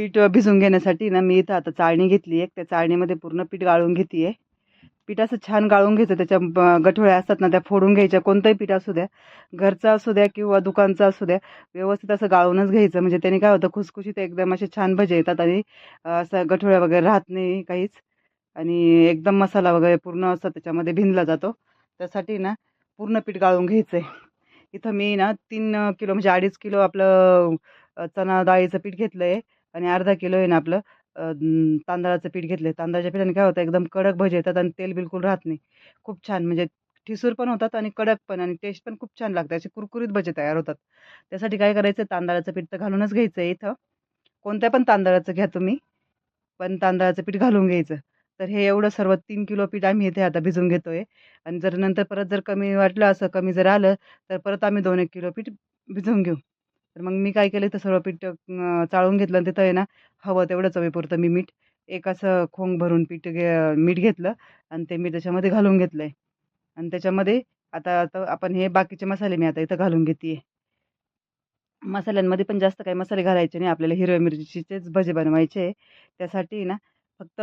पीठ भिजून घेण्यासाठी ना मी इथं आता चाळणी घेतली आहे. त्या चाळणीमध्ये पूर्ण पीठ गाळून घेते आहे. पीठ असं छान गाळून घ्यायचं. त्याच्या गठोळ्या असतात ना त्या फोडून घ्यायच्या. कोणतंही पीठ असू द्या घरचं असू द्या किंवा दुकानचं असू द्या व्यवस्थित असं गाळूनच घ्यायचं. म्हणजे त्याने काय होतं खुसखुशीत एकदम असे छान भजे येतात आणि असं गठोळ्या वगैरे राहत नाही काहीच. आणि एकदम मसाला वगैरे पूर्ण असं त्याच्यामध्ये भिनला जातो. त्यासाठी ना पूर्ण पीठ गाळून घ्यायचं आहे इथं मी ना तीन किलो म्हणजे अडीच किलो आपलं चणा डाळीचं पीठ घेतलं आहे आणि अर्धा किलो आहे ना आपलं तांदळाचं पीठ घेतलं आहे तांदळाच्या पिठाने काय होतं एकदम कडक भजे येतात आणि तेल बिलकुल राहत नाही. खूप छान म्हणजे ठिसूर पण होतात आणि कडक पण आणि टेस्ट पण खूप छान लागते. असे कुरकुरीत भजे तयार होतात. त्यासाठी काय करायचं तांदळाचं पीठ तर घालूनच घ्यायचं आहे इथं. कोणत्या पण तांदळाचं घ्या तुम्ही पण तांदळाचं पीठ घालून घ्यायचं. तर हे एवढं सर्व तीन किलो पीठ आम्ही इथे आता भिजून घेतो आहे आणि जर नंतर परत जर कमी वाटलं असं कमी जर आलं तर परत आम्ही दोन एक किलो पीठ भिजवून घेऊ. तर मग मी काय केलं तर सर्व पीठ चाळून घेतलं आणि तिथं आहे ना हवं तेवढं चवीपुरतं मी मीठ एक असं खोंग भरून पीठ घे मीठ घेतलं आणि ते मी त्याच्यामध्ये घालून घेतलं आहे आणि त्याच्यामध्ये आता आता आपण हे बाकीचे मसाले मी आता इथं घालून घेते मसाल्यांमध्ये पण जास्त काही मसाले घालायचे नाही आपल्याला हिरव्या मिरचीचेच भजे बनवायचे आहे. त्यासाठी ना फक्त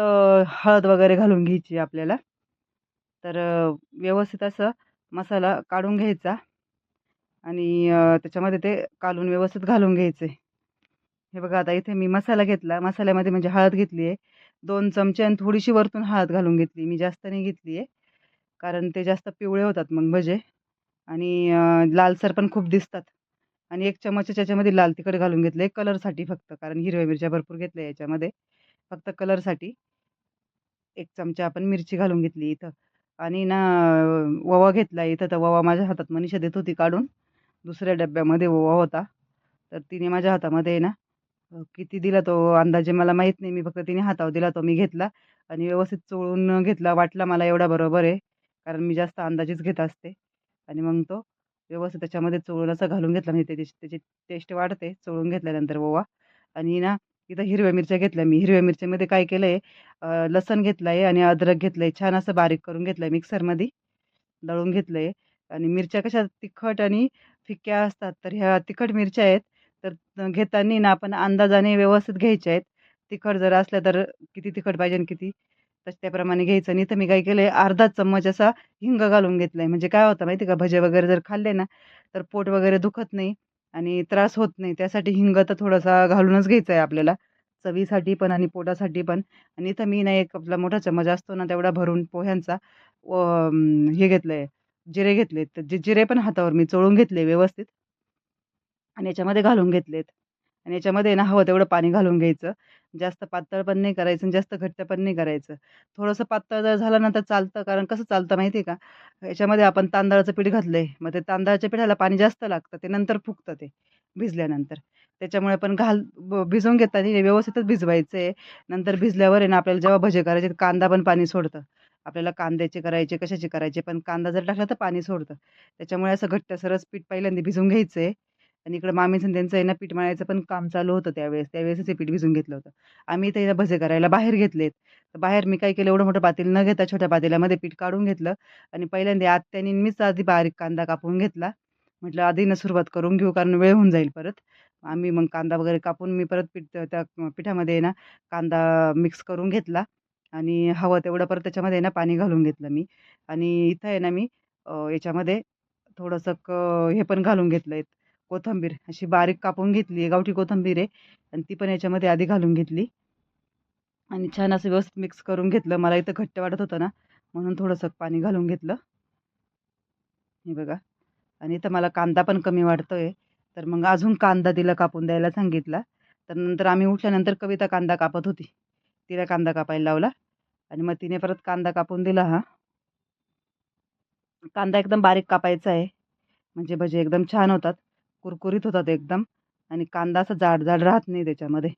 हळद वगैरे घालून घ्यायची आपल्याला. तर व्यवस्थित असं मसाला काढून घ्यायचा. आणि त्याच्यामध्ये ते कालून व्यवस्थित घालून घ्यायचे. हे बघा आता इथे मी मसाला घेतला. मसाल्यामध्ये म्हणजे हळद घेतली आहे. दोन चमचे आणि थोडीशी वरतून हळद घालून घेतली. मी जास्त नाही घेतली आहे कारण ते जास्त पिवळे होतात मग भजे. आणि लालसर पण खूप दिसतात. आणि एक चमच त्याच्यामध्ये लाल तिखट घालून घेतलं. आहे कलरसाठी फक्त कारण हिरव्या मिरच्या भरपूर घेतल्या याच्यामध्ये. फक्त कलरसाठी. एक चमचा आपण मिरची घालून घेतली इथं. आणि ना ओवा घेतला इथं. तर ववा माझ्या हातात मनीषा देत होती काढून. दुसऱ्या डब्यामध्ये ओवा होता. तर तिने माझ्या हातामध्ये ना किती दिला तो अंदाजे मला माहीत नाही. मी फक्त तिने हातावर दिला तो मी घेतला आणि व्यवस्थित चोळून घेतला. वाटला मला एवढा बरोबर आहे कारण मी जास्त अंदाजेच घेत असते. आणि मग तो व्यवस्थित त्याच्यामध्ये चोळून असं घालून घेतला. म्हणजे त्याची त्याची टेस्ट वाढते चोळून घेतल्यानंतर ओवा. आणि ना इथं हिरव्या मिरच्या घेतल्या मी. हिरव्या मिरच्यामध्ये काय केलं आहे लसण घेतलं आहे आणि अद्रक घेतलं आहे छान असं बारीक करून घेतलं आहे मिक्सरमध्ये दळून घेतलं आहे आणि मिरच्या कशा तिखट आणि फिक्क्या असतात तर ह्या तिखट मिरच्या आहेत. तर घेताना ना आपण अंदाजाने व्यवस्थित घ्यायच्या आहेत. तिखट जर असल्या तर किती तिखट पाहिजे आणि किती? तसं त्याप्रमाणे घ्यायचं आणि इथं मी काय केलं आहे अर्धा चम्मच असा हिंग घालून घेतला आहे म्हणजे काय होतं माहिती का भजे वगैरे जर खाल्ले ना तर पोट वगैरे दुखत नाही आणि त्रास होत नाही. त्यासाठी हिंग तर थोडासा घालूनच घ्यायचा आहे आपल्याला. चवीसाठी पण आणि पोटासाठी पण. आणि इथं मी ना एक आपला मोठा चम्मच असतो ना तेवढा भरून पोह्यांचा व हे घेतलं आहे जिरे घेतले तर जे जिरे पण हातावर मी चोळून घेतले व्यवस्थित. आणि याच्यामध्ये घालून घेतलेत. आणि याच्यामध्ये ना हवं तेवढं पाणी घालून घ्यायचं. जास्त पातळ पण नाही करायचं आणि जास्त घट्ट पण नाही करायचं. थोडंसं पातळ जर झालं ना तर चालतं. कारण कसं चालतं माहिती आहे का? याच्यामध्ये आपण तांदळाचं पीठ घातलं आहे मग ते तांदळाच्या पिठाला पाणी जास्त लागतं. ते नंतर फुगतं ते भिजल्यानंतर. त्याच्यामुळे पण घाल ब- भिजवून घेताना हे व्यवस्थितच भिजवायचं आहे नंतर भिजल्यावर आहे ना आपल्याला जेव्हा भजे करायचे कांदा पण पाणी सोडतं. आपल्याला कांद्याचे करायचे कशाचे करायचे पण कांदा जर टाकला तर पाणी सोडतं. त्याच्यामुळे असं घट्ट सरस पीठ पहिल्यांदा भिजून घ्यायचं आहे आणि इकडं मामीचं त्यांचं आहे ना पीठ मळायचं पण काम चालू होतं त्यावेळेस. त्यावेळेसच हे पीठ भिजून घेतलं होतं. आम्ही ते भजे करायला बाहेर घेतलेत. तर बाहेर मी काय केलं एवढं मोठं पातेल न घेता छोट्या पातेल्यामध्ये पीठ काढून घेतलं आणि पहिल्यांदा आत्याने मीच आधी बारीक कांदा कापून घेतला. म्हटलं आधी ना सुरुवात करून घेऊ कारण वेळ होऊन जाईल परत. आम्ही मग कांदा वगैरे कापून मी परत पीठ त्या पिठामध्ये आहे ना कांदा मिक्स करून घेतला. आणि हवं तेवढं परत त्याच्यामध्ये आहे ना पाणी घालून घेतलं मी. आणि इथं आहे ना मी याच्यामध्ये थोडंसं क हे पण घालून घेतलं आहे कोथिंबीर अशी बारीक कापून घेतली आहे गावठी कोथिंबीर आहे. आणि ती पण याच्यामध्ये आधी घालून घेतली. आणि छान असं व्यवस्थित मिक्स करून घेतलं. मला इथं घट्ट वाटत होतं ना म्हणून थोडंसं पाणी घालून घेतलं. हे बघा. आणि इथं मला कांदा पण कमी वाटतो आहे तर मग अजून कांदा तिला कापून द्यायला सांगितला. तर नंतर आम्ही उठल्यानंतर कविता कांदा कापत होती. तिला कांदा कापायला लावला आणि मग तिने परत कांदा कापून दिला हा. कांदा एकदम बारीक कापायचा आहे. म्हणजे भजे एकदम छान होतात. कुरकुरीत होतात एकदम. आणि कांदा असं जाड जाड राहत नाही त्याच्यामध्ये.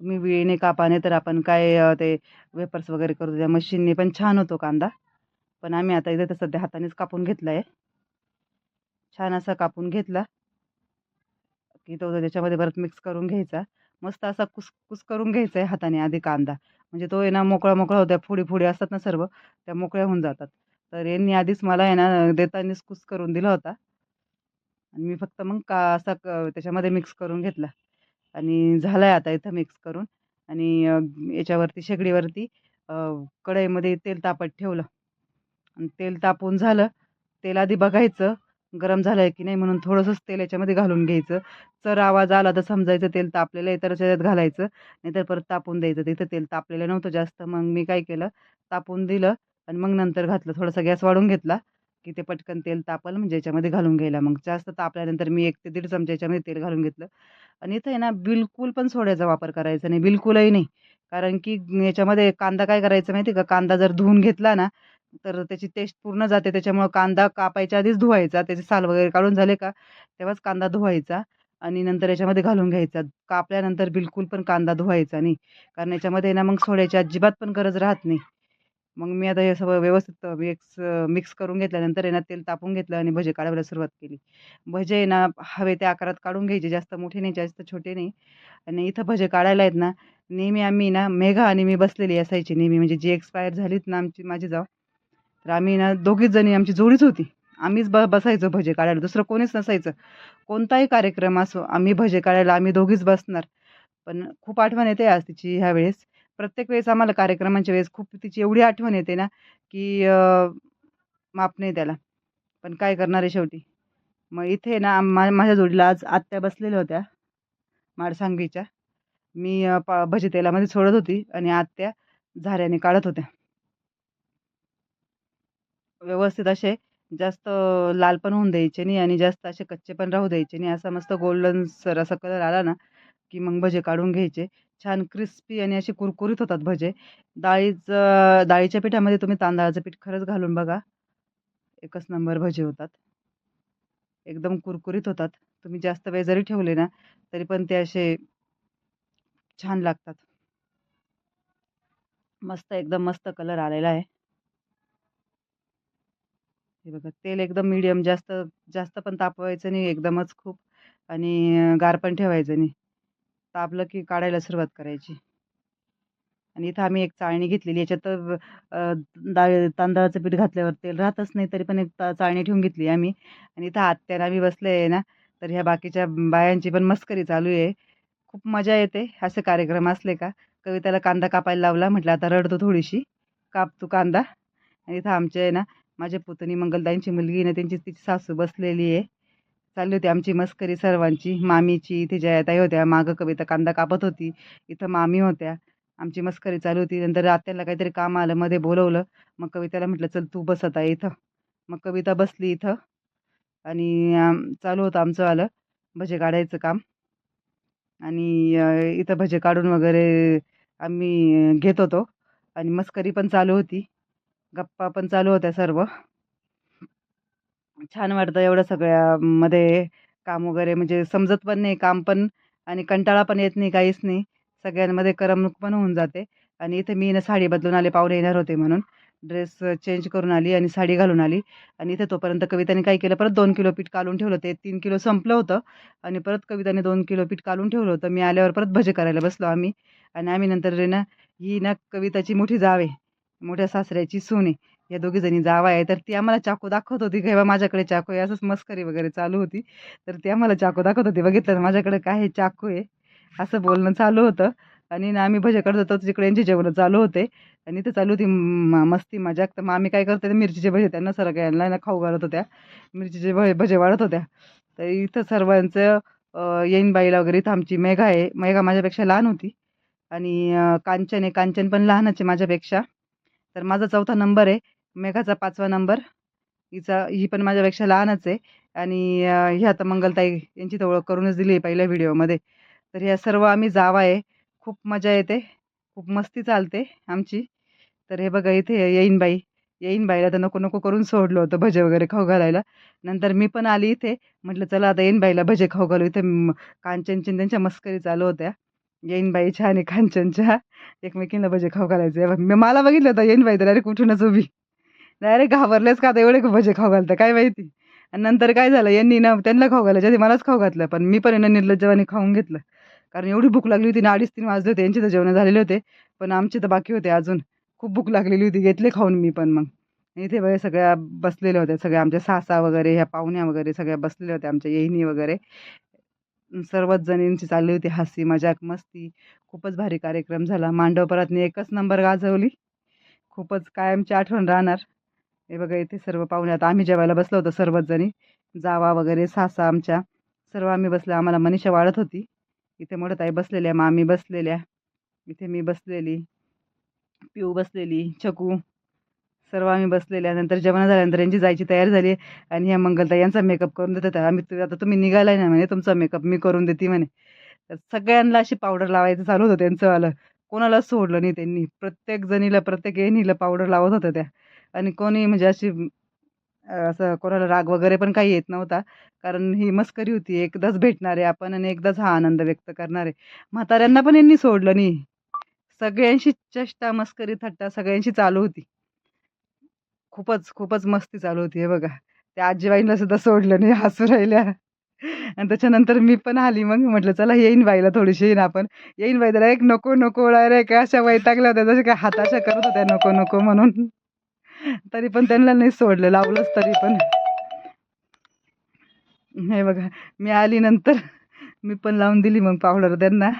तुम्ही विळीने कापाने तर आपण काय ते वेपर्स वगैरे करू त्या मशीनने पण छान होतो कांदा. पण आम्ही आता इथे तर सध्या हातानेच कापून घेतला आहे छान असा कापून घेतला. की तो त्याच्यामध्ये परत मिक्स करून घ्यायचा. मस्त असा कुस कुस करून घ्यायचा आहे हाताने आधी कांदा. म्हणजे तो आहे ना मोकळा मोकळा होत्या फुडी फुडी असतात ना सर्व त्या मोकळ्या होऊन जातात. तर यांनी आधीच मला आहे ना देतानीच कुस करून दिला होता. आणि मी फक्त मग का असा क- त्याच्यामध्ये मिक्स करून घेतला. आणि झाला आहे आता इथं मिक्स करून. आणि याच्यावरती शेगडीवरती कढईमध्ये तेल तापत ठेवलं. आणि तेल तापून झालं. तेल आधी बघायचं. गरम झालं आहे की नाही म्हणून थोडंसंच तेल याच्यामध्ये घालून घ्यायचं. चर आवाज आला तर समजायचं तेल तापलेलं आहे तर त्याच्यात घालायचं. नाहीतर परत तापून द्यायचं. तिथं तेल तापलेलं नव्हतं जास्त. मग मी काय केलं? तापून दिलं आणि मग नंतर घातलं. थोडासा गॅस वाढून घेतला की ते पटकन तेल तापलं म्हणजे याच्यामध्ये घालून घ्यायला. मग जास्त तापल्यानंतर मी एक ते दीड चमचा याच्यामध्ये तेल घालून घेतलं. आणि इथं आहे ना बिलकुल पण सोड्याचा वापर करायचा नाही. बिलकुलही नाही. कारण की याच्यामध्ये कांदा काय करायचं माहिती आहे का? कांदा जर धुवून घेतला ना तर त्याची टेस्ट पूर्ण जाते. त्याच्यामुळं कांदा कापायच्या आधीच धुवायचा. त्याचे साल वगैरे काढून झाले का तेव्हाच कांदा धुवायचा आणि नंतर याच्यामध्ये घालून घ्यायचा. कापल्यानंतर बिलकुल पण कांदा धुवायचा नाही. कारण याच्यामध्ये ना मग सोड्याची अजिबात पण गरज राहत नाही. मग मी आता हे सगळं व्यवस्थित मिक्स मिक्स करून घेतल्यानंतर आहे ना तेल तापून घेतलं आणि भजे काढायला सुरुवात केली. भजे आहे ना हवे त्या आकारात काढून घ्यायचे. जास्त मोठे नाही जास्त छोटे नाही. आणि इथं भजे काढायला आहेत ना नेहमी आम्ही ना मेघा आणि मी बसलेली असायची नेहमी. म्हणजे जी एक्सपायर झालीत ना आमची माझी जाव तर आम्ही ना दोघीच जणी आमची जोडीच होती. आम्हीच ब बसायचो भजे काढायला. दुसरं कोणीच नसायचं. कोणताही कार्यक्रम असो आम्ही भजे काढायला आम्ही दोघीच बसणार. पण खूप आठवण येते आज तिची ह्या वेळेस. प्रत्येक वेळेस आम्हाला कार्यक्रमांच्या वेळेस खूप तिची एवढी आठवण येते ना की माप नाही त्याला. पण काय करणार आहे शेवटी? मग इथे ना मा माझ्या जोडीला आज आत्या बसलेल्या होत्या माडसांगीच्या मी पा भजी तेलामध्ये सोडत होती आणि आत्या झाऱ्याने काढत होत्या. व्यवस्थित असे जास्त लाल पण होऊन द्यायचे नाही आणि जास्त असे कच्चे पण राहू द्यायचे नाही. असा मस्त गोल्डन सर असा कलर आला ना की मग भजे काढून घ्यायचे. छान क्रिस्पी आणि असे कुरकुरीत होतात भजे. डाळीचं डाळीच्या पिठामध्ये तुम्ही तांदळाचं पीठ खरंच घालून बघा. एकच नंबर भजे होतात. एकदम कुरकुरीत होतात. तुम्ही जास्त वेळ जरी ठेवले ना तरी पण ते असे छान लागतात. मस्त एकदम मस्त कलर आलेला आहे. हे बघा तेल एकदम मीडियम जास्त जास्त पण तापवायचं नाही एकदमच खूप. आणि गार पण ठेवायचं नाही. तापलं की काढायला सुरुवात करायची. आणि इथं आम्ही एक चाळणी घेतलेली याच्यात डाळ तांदळाचं पीठ घातल्यावर तेल राहतच नाही तरी पण एक चाळणी ठेवून घेतली आम्ही. आणि इथं आत्याला आम्ही बसले आहे ना तर ह्या बाकीच्या बायांची पण मस्करी चालू आहे. खूप मजा येते असे कार्यक्रम असले का? कविताला कांदा कापायला लावला म्हटलं आता रडतो थोडीशी. काप तू कांदा. आणि इथं आमचे आहे ना माझ्या पुतणी मंगलदाईंची मुलगी ना त्यांची तिची सासू बसलेली आहे. चालली होती आमची मस्करी सर्वांची. मामीची इथे जयाताई होत्या. मागं कविता कांदा कापत होती. इथं मामी होत्या. आमची मस्करी चालू होती. नंतर आत्याला काहीतरी काम आलं. मध्ये बोलवलं. मग कविताला म्हटलं चल तू बसत आहे इथं. मग कविता बसली इथं. आणि चालू होतं आमचं आलं. भजे काढायचं काम. आणि इथं भजे काढून वगैरे आम्ही घेत होतो. आणि मस्करी पण चालू होती. गप्पा पण चालू होत्या सर्व. छान वाटतं एवढं सगळ्यामध्ये काम वगैरे म्हणजे समजत पण नाही काम पण आणि कंटाळा पण येत नाही काहीच नाही. सगळ्यांमध्ये करमणूक पण होऊन जाते. आणि इथे मी ना साडी बदलून आले पाहुणे येणार होते म्हणून. ड्रेस चेंज करून आली आणि साडी घालून आली. आणि इथे तोपर्यंत कविताने काय केलं परत दोन किलो पीठ काढून ठेवलं. ते तीन किलो संपलं होतं. आणि परत कविताने दोन किलो पीठ काढून ठेवलं होतं. मी आल्यावर परत भजे करायला बसलो आम्ही. आणि आम्ही नंतर ना ही ना कविताची मोठी जाव आहे. मोठ्या सासऱ्याची सून आहे. या दोघी जणी जावा आहे. तर ती आम्हाला चाकू दाखवत होती. की बाबा माझ्याकडे चाकू आहे. असंच मस्करी वगैरे चालू होती. तर ती आम्हाला चाकू दाखवत होती. बघितलं माझ्याकडे काय आहे चाकू आहे. असं बोलणं चालू होतं. आणि ना आम्ही भजे करत होतो. तिकडे यांचे जेवणं चालू होते. आणि इथं चालू होती मस्ती मजाक. तर मग आम्ही काय करतो मिरचीचे भजे त्यांना सगळ्यांना ना खाऊ घालत होत्या. मिरचीचे भजे भजे वाढत होत्या. तर इथं सर्वांचं येईन बाईला वगैरे इथं आमची मेघा आहे. मेघा माझ्यापेक्षा लहान होती. आणि कांचन आहे. कांचन पण लहानच आहे माझ्यापेक्षा. तर माझा चौथा नंबर आहे. मेघाचा पाचवा नंबर. हिचा ही पण माझ्यापेक्षा लहानच आहे. आणि ही आता मंगलताई यांची तर ओळख करूनच दिली आहे पहिल्या व्हिडिओमध्ये. तर ह्या सर्व आम्ही जावा आहे. खूप मजा येते. खूप मस्ती चालते आमची. तर हे बघा इथे येईन बाई येईन बाईला तर नको नको करून सोडलं होतं भजे वगैरे खाऊ घालायला. नंतर मी पण आली इथे. म्हटलं चला आता येईन बाईला भजे खाऊ घालू. इथे कांचनची त्यांच्या मस्करी चालू होत्या. येईन बाई छान आहे कांचनच्या एकमेकींना भजे खाऊ घालायचे. मला बघितलं होतं येईन बाई तर अरे कुठूनच उभी. डायरेक्ट घाबरलेच का आता? एवढे भजे खाऊ घालतं? काय माहिती? आणि नंतर काय झालं? यांनी ना त्यांना खाऊ घालायचं. आधी मलाच खाऊ घातलं. पण मी पण यांना निर्लज्जवानी खाऊन घेतलं. कारण एवढी भूक लागली होती ना अडीच तीन वाजले होते. यांचे तर जेवण झालेले होते. पण आमचे तर बाकी होते अजून. खूप भूक लागलेली होती. घेतले खाऊन मी पण मग. इथे बघा सगळ्या बसलेल्या होत्या. सगळ्या आमच्या सासा वगैरे ह्या पाहुण्या वगैरे सगळ्या बसलेल्या होत्या आमच्या. येहिनी वगैरे. सर्वच जणींची चालली होती हसी मजाक मस्ती. खूपच भारी कार्यक्रम झाला. मांडवपरातनी एकच नंबर गाजवली. खूपच कायमची आठवण राहणार. हे बघा इथे सर्व पाहुणे आता आम्ही जेवायला बसलो होतो सर्वच जणी. जावा वगैरे सासा आमच्या. सर्व आम्ही बसलो आम्हाला मनीषा वाढत होती. इथे मोठं ताई बसलेल्या मामी बसलेल्या. इथे मी बसलेली पिऊ बसलेली छकू सर्व आम्ही बसलेल्या नंतर जेवण झाल्यानंतर यांची जायची तयारी झाली आणि ह्या मंगलताई यांचा मेकअप करून देतात. आम्ही आता तुम्ही निघालाय ना म्हणे तुमचा मेकअप मी करून देते म्हणे. तर सगळ्यांना अशी पावडर लावायचं चालू होतं. त्यांचं आलं. कोणालाच सोडलं नाही त्यांनी. प्रत्येक जणीला प्रत्येक येणीला पावडर लावत होत्या त्या. आणि कोणी म्हणजे अशी असं कोणाला राग वगैरे पण काही येत नव्हता. कारण ही मस्करी होती. एकदाच भेटणार आहे आपण आणि एकदाच हा आनंद व्यक्त करणारे. म्हाताऱ्यांना पण यांनी सोडलं नाही. सगळ्यांशी चेष्टा मस्करी थट्टा सगळ्यांशी चालू होती. खूपच खूपच मस्ती चालू होती हे बघा. त्या आजीबाईंना सुद्धा सोडलं नाही हसू राहिल्या. आणि त्याच्यानंतर मी पण आली मग. म्हटलं चला येईन बाईला थोडीशी येईन आपण. येईन बाई जरा एक नको नको रे काय अशा वैतागल्या होत्या जशा काय हाताशा करत होत्या नको नको म्हणून. तरी पण त्यांना नाही सोडलं लावलंच तरी पण. हे बघा मी आली नंतर मी पण लावून दिली मग पावडर त्यांना.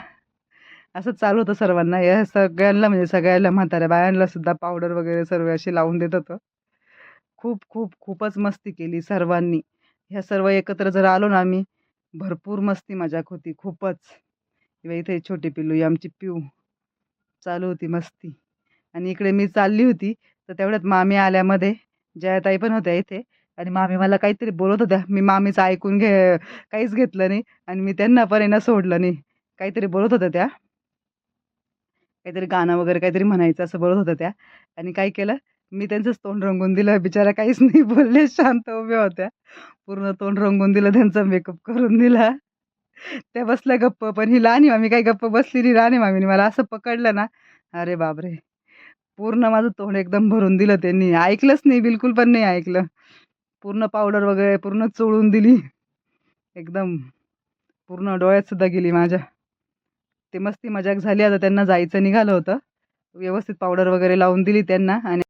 असं चालू होतं सर्वांना. या सगळ्यांना म्हणजे सगळ्यांना म्हाताऱ्या बायांना सुद्धा पावडर वगैरे सर्व अशी लावून देत होतं. खूप खूप खूपच मस्ती केली सर्वांनी. ह्या सर्व एकत्र जर आलो ना आम्ही भरपूर मस्ती मजाक होती खूपच. किंवा इथे छोटी पिल्लू आमची पिऊ. चालू होती मस्ती. आणि इकडे मी चालली होती तर तेवढ्यात मामी आल्यामध्ये जयाताई पण होत्या इथे. आणि मामी मला काहीतरी बोलत होत्या. मी मामीचं ऐकून घे काहीच घेतलं नाही. आणि मी त्यांना पण येणं सोडलं नाही. काहीतरी बोलत होत्या त्या. काहीतरी गाणं वगैरे काहीतरी म्हणायचं असं बोलत होत्या त्या. आणि काय केलं? मी त्यांचंच तोंड रंगून दिलं. बिचारा काहीच नाही बोलले. शांत उभ्या होत्या. पूर्ण तोंड रंगून दिलं. त्यांचा मेकअप करून दिला. त्या बसल्या गप्प. पण ही लहानी मामी काही गप्प बसलेली लहानी मामीने मला असं पकडलं ना. अरे बापरे. पूर्ण माझं तोंड एकदम भरून दिलं त्यांनी. ऐकलंच नाही. बिलकुल पण नाही ऐकलं. पूर्ण पावडर वगैरे पूर्ण चोळून दिली. एकदम. पूर्ण डोळ्यात सुद्धा गेली माझ्या. ते मस्ती मजाक झाली. आता त्यांना जायचं निघालं होतं. व्यवस्थित पावडर वगैरे लावून दिली त्यांना. आणि